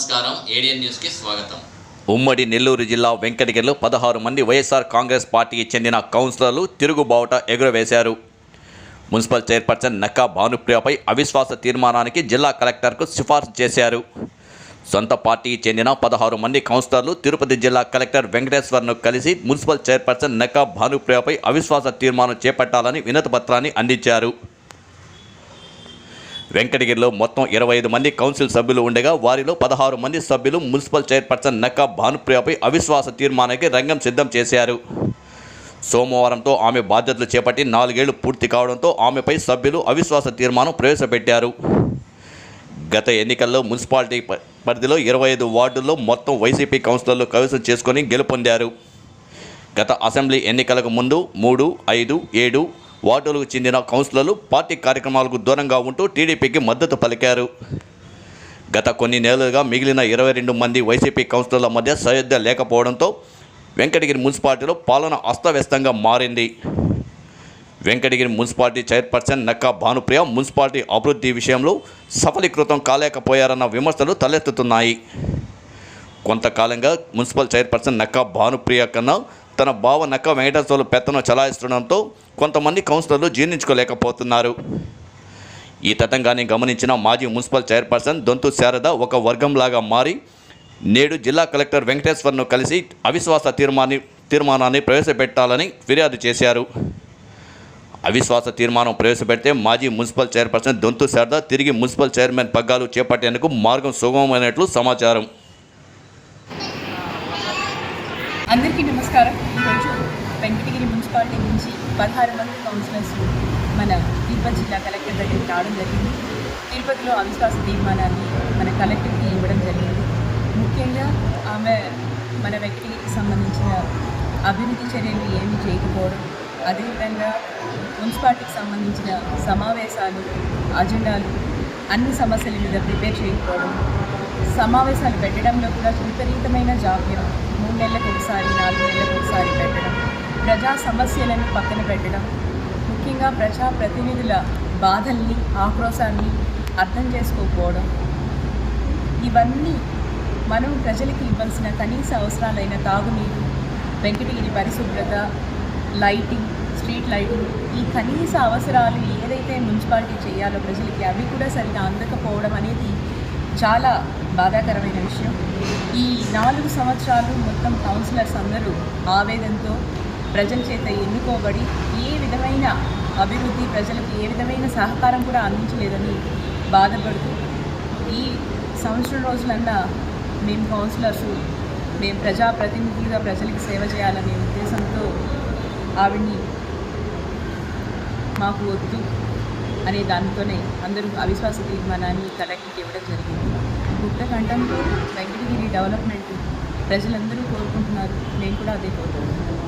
నమస్కారం. ఏడియన్ న్యూస్కి స్వాగతం. ఉమ్మడి నెల్లూరు జిల్లా వెంకటగిరిలో పదహారు మంది వైఎస్ఆర్ కాంగ్రెస్ పార్టీకి చెందిన కౌన్సిలర్లు తిరుగుబావుట ఎగురవేశారు. మున్సిపల్ చైర్పర్సన్ నక్కా భానుప్రియపై అవిశ్వాస తీర్మానానికి జిల్లా కలెక్టర్కు సిఫార్సు చేశారు. సొంత పార్టీకి చెందిన పదహారు మంది కౌన్సిలర్లు తిరుపతి జిల్లా కలెక్టర్ వెంకటేశ్వర్ను కలిసి మున్సిపల్ చైర్పర్సన్ నక్కా భానుప్రియపై అవిశ్వాస తీర్మానం చేపట్టాలని వినతిపత్రాన్ని అందించారు. వెంకటగిరిలో మొత్తం ఇరవై ఐదు మంది కౌన్సిల్ సభ్యులు ఉండగా వారిలో పదహారు మంది సభ్యులు మున్సిపల్ చైర్పర్సన్ నక్కా భానుప్రియపై అవిశ్వాస తీర్మానానికి రంగం సిద్ధం చేశారు. సోమవారంతో ఆమె బాధ్యతలు చేపట్టి నాలుగేళ్ళు పూర్తి కావడంతో ఆమెపై సభ్యులు అవిశ్వాస తీర్మానం ప్రవేశపెట్టారు. గత ఎన్నికల్లో మున్సిపాలిటీ ప- పరిధిలో ఇరవై ఐదు వార్డుల్లో మొత్తం వైసీపీ కౌన్సిలర్లు కవిసం చేసుకొని గెలుపొందారు. గత అసెంబ్లీ ఎన్నికలకు ముందు మూడు ఐదు ఏడు వార్డులకు చెందిన కౌన్సిలర్లు పార్టీ కార్యక్రమాలకు దూరంగా ఉంటూ టీడీపీకి మద్దతు పలికారు. గత కొన్ని నెలలుగా మిగిలిన ఇరవై రెండు మంది వైసీపీ కౌన్సిలర్ల మధ్య సయోధ్య లేకపోవడంతో వెంకటగిరి మున్సిపాలిటీలో పాలన అస్తవ్యస్తంగా మారింది. Venkatagiri municipality chairperson Nakka Bhanupriya municipality అభివృద్ధి విషయంలో సఫలీకృతం కాలేకపోయారన్న విమర్శలు తలెత్తుతున్నాయి. కొంతకాలంగా మున్సిపల్ చైర్పర్సన్ నక్కా భానుప్రియ కన్నా తన బావ నక్క వెంకటేశ్వర్లు పెత్తనం చలాయిస్తుండడంతో కొంతమంది కౌన్సిలర్లు జీర్ణించుకోలేకపోతున్నారు. ఈ తతంగాన్ని గమనించిన మాజీ మున్సిపల్ చైర్పర్సన్ దొంతు శారద ఒక వర్గంలాగా మారి నేడు జిల్లా కలెక్టర్ వెంకటేశ్వర్ను కలిసి అవిశ్వాస తీర్మాన్ని తీర్మానాన్ని ప్రవేశపెట్టాలని ఫిర్యాదు చేశారు. అవిశ్వాస తీర్మానం ప్రవేశపెడితే మాజీ మున్సిపల్ చైర్పర్సన్ దొంతు శారద తిరిగి మున్సిపల్ చైర్మన్ పగ్గాలు చేపట్టేందుకు మార్గం సుగమమైనట్లు సమాచారం. అందరికీ నమస్కారం. ఈరోజు వెంకటగిరి మున్సిపాలిటీ నుంచి పదహారు మంది కౌన్సిలర్స్ మన తిరుపతి జిల్లా కలెక్టర్ దగ్గరికి రావడం జరిగింది. తిరుపతిలో అవిశ్వాస తీర్మానాన్ని మన కలెక్టర్కి ఇవ్వడం జరిగింది. ముఖ్యంగా ఆమె మన వెంకటగిరికి సంబంధించిన అభివృద్ధి చర్యలు ఏమి చేయకపోవడం అదేవిధంగా మున్సిపాలిటీకి సంబంధించిన సమావేశాలు అజెండాలు అన్ని సమస్యల మీద ప్రిపేర్ చేయకపోవడం సమావేశాలు పెట్టడంలో కూడా విపరీతమైన జాప్యం నెలలకు ఒకసారి నాలుగు నెలలకు ఒకసారి పెట్టడం ప్రజా సమస్యలను పక్కన పెట్టడం ముఖ్యంగా ప్రజా ప్రతినిధుల బాధల్ని ఆక్రోశాన్ని అర్థం చేసుకోకపోవడం. ఇవన్నీ మనం ప్రజలకు ఇవ్వాల్సిన కనీస అవసరాలైన తాగునీరు వెంకటగిరి పరిశుభ్రత లైటింగ్ స్ట్రీట్ లైటింగ్ ఈ కనీస అవసరాలు ఏదైతే మున్సిపాలిటీ చేయాలో ప్రజలకి అవి కూడా సరిగా అందకపోవడం అనేది చాలా బాధాకరమైన విషయం. ఈ నాలుగు సంవత్సరాలు మొత్తం కౌన్సిలర్స్ అందరూ ఆవేదనతో ప్రజల చేత ఎన్నుకోబడి ఏ విధమైన అభివృద్ధి ప్రజలకు ఏ విధమైన సహకారం కూడా అందించలేదని బాధపడుతూ ఈ సంవత్సరం రోజులన్నా మేము కౌన్సిలర్స్ మేము ప్రజాప్రతినిధులుగా ప్రజలకు సేవ చేయాలనే ఉద్దేశంతో ఆవిడ్ని మాకు వద్దు అనే దానితోనే అందరూ అవిశ్వాస తీర్మానాన్ని కలెక్టర్కి ఇవ్వడం జరిగింది. గుట్ట కంఠంతో వెంకటగిరి డెవలప్మెంట్ ప్రజలందరూ కోరుకుంటున్నారు. నేను కూడా అదే కోరుకుంటున్నాను.